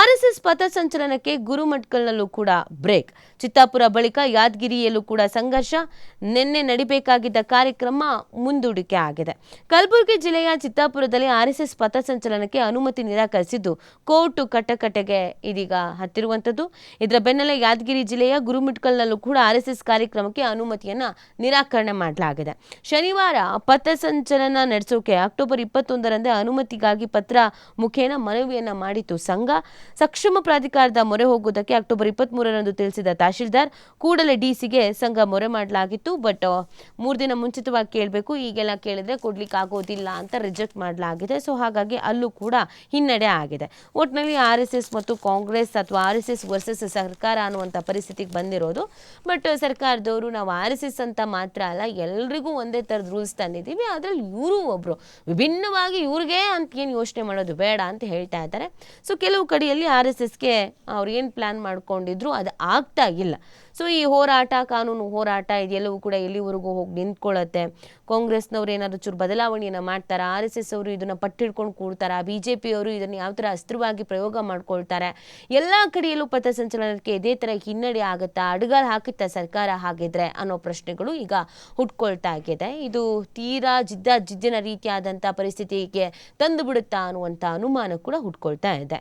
RSS ಪಥಸಂಚಲನಕ್ಕೆ ಗುರುಮಟ್ಕಲ್ನಲ್ಲೂ ಕೂಡ break. Chittapur ಬಳಿಕ ಯಾದಗಿರಿಯಲ್ಲೂ ಕೂಡ ಸಂಘರ್ಷ. ನಿನ್ನೆ ನಡಿಬೇಕಾಗಿದ್ದ ಕಾರ್ಯಕ್ರಮ ಮುಂದೂಡಿಕೆ ಆಗಿದೆ. ಕಲಬುರಗಿ ಜಿಲ್ಲೆಯ ಚಿತ್ತಾಪುರದಲ್ಲಿ ಆರ್ಎಸ್ಎಸ್ ಪಥಸಂಚಲನಕ್ಕೆ ಅನುಮತಿ ನಿರಾಕರಿಸಿದ್ದು ಕೋರ್ಟು ಕಟ್ಟಕಟ್ಟೆಗೆ ಇದೀಗ ಹತ್ತಿರುವಂಥದ್ದು. ಇದರ ಬೆನ್ನಲ್ಲೇ ಯಾದಗಿರಿ ಜಿಲ್ಲೆಯ ಗುರುಮಿಟ್ಕಲ್ನಲ್ಲೂ ಕೂಡ ಆರ್ಎಸ್ಎಸ್ ಕಾರ್ಯಕ್ರಮಕ್ಕೆ ಅನುಮತಿಯನ್ನ ನಿರಾಕರಣೆ ಮಾಡಲಾಗಿದೆ. ಶನಿವಾರ ಪಥಸಂಚಲನ ನಡೆಸೋಕೆ ಅಕ್ಟೋಬರ್ ಇಪ್ಪತ್ತೊಂದರಂದೇ ಅನುಮತಿಗಾಗಿ ಪತ್ರ ಮುಖೇನ ಮನವಿಯನ್ನ ಮಾಡಿತ್ತು ಸಂಘ. ಸಕ್ಷಮ ಪ್ರಾಧಿಕಾರದ ಮೊರೆ ಹೋಗುವುದಕ್ಕೆ ಅಕ್ಟೋಬರ್ ಇಪ್ಪತ್ಮೂರರಂದು ತಿಳಿಸಿದ ತಹಶೀಲ್ದಾರ್ ಕೂಡಲೇ ಡಿಸಿಗೆ ಸಂಘ ಮೊರೆ ಮಾಡಲಾಗಿತ್ತು, ಬಟ್, ಮೂರು ದಿನ ಮುಂಚಿತವಾಗಿ ಕೇಳಬೇಕು, ಈಗೆಲ್ಲ ಕೇಳಿದ್ರೆ ಕೊಡ್ಲಿಕ್ಕೆ ಆಗೋದಿಲ್ಲ ಅಂತ ರಿಜೆಕ್ಟ್ ಮಾಡಲಾಗಿದೆ. ಸೊ, ಹಾಗಾಗಿ ಅಲ್ಲೂ ಕೂಡ ಹಿನ್ನಡೆ ಆಗಿದೆ. ಒಟ್ಟಿನಲ್ಲಿ ಆರ್ ಎಸ್ ಎಸ್ ಮತ್ತು ಕಾಂಗ್ರೆಸ್ ಅಥವಾ ಆರ್ ಎಸ್ ಎಸ್ ವರ್ಸಸ್ ಸರ್ಕಾರ ಅನ್ನುವಂಥ ಪರಿಸ್ಥಿತಿಗೆ ಬಂದಿರೋದು. ಬಟ್, ಸರ್ಕಾರದವರು ನಾವು ಆರ್ ಎಸ್ ಎಸ್ ಅಂತ ಮಾತ್ರ ಅಲ್ಲ, ಎಲ್ರಿಗೂ ಒಂದೇ ಥರದ ರೂಲ್ಸ್ ತಂದಿದ್ದೀವಿ. ಅದರಲ್ಲಿ ಇವರು ಒಬ್ಬರು ವಿಭಿನ್ನವಾಗಿ ಇವ್ರಿಗೆ ಅಂತ ಏನು ಯೋಚನೆ ಮಾಡೋದು ಬೇಡ ಅಂತ ಹೇಳ್ತಾ ಇದ್ದಾರೆ. ಸೊ, ಕೆಲವು ಕಡೆಯಲ್ಲಿ ಆರ್ ಎಸ್ ಎಸ್ಗೆ ಅವ್ರು ಏನು ಪ್ಲ್ಯಾನ್ ಮಾಡ್ಕೊಂಡಿದ್ರು ಅದು ಆಗ್ತಾ ಇಲ್ಲ. ಸೊ ಈ ಹೋರಾಟ, ಕಾನೂನು ಹೋರಾಟ ಇದೆಲ್ಲವೂ ಕೂಡ ಎಲ್ಲಿವರೆಗೂ ಹೋಗಿ ನಿಂತ್ಕೊಳ್ಳುತ್ತೆ? ಕಾಂಗ್ರೆಸ್ನವ್ರು ಏನಾದರೂ ಚೂರು ಬದಲಾವಣೆಯನ್ನು ಮಾಡ್ತಾರೆ? ಆರ್ ಎಸ್ ಎಸ್ ಅವರು ಇದನ್ನು ಪಟ್ಟಿಡ್ಕೊಂಡು ಕೂಡ್ತಾರಾ? ಬಿ ಜೆ ಪಿಯವರು ಇದನ್ನು ಯಾವ ಥರ ಅಸ್ತ್ರವಾಗಿ ಪ್ರಯೋಗ ಮಾಡ್ಕೊಳ್ತಾರೆ? ಎಲ್ಲ ಕಡೆಯಲ್ಲೂ ಪಥಸಂಚಲನಕ್ಕೆ ಇದೇ ಥರ ಹಿನ್ನಡೆ ಆಗುತ್ತಾ? ಅಡ್ಗಾಲ್ ಹಾಕುತ್ತಾ ಸರ್ಕಾರ ಹಾಗಿದ್ರೆ? ಅನ್ನೋ ಪ್ರಶ್ನೆಗಳು ಈಗ ಹುಟ್ಕೊಳ್ತಾ ಇದೆ ಇದು ತೀರಾ ಜಿದ್ದ ಜಿದ್ದಿನ ರೀತಿಯಾದಂಥ ಪರಿಸ್ಥಿತಿಗೆ ತಂದು ಬಿಡುತ್ತಾ ಅನ್ನುವಂಥ ಅನುಮಾನ ಕೂಡ ಹುಟ್ಕೊಳ್ತಾ ಇದೆ.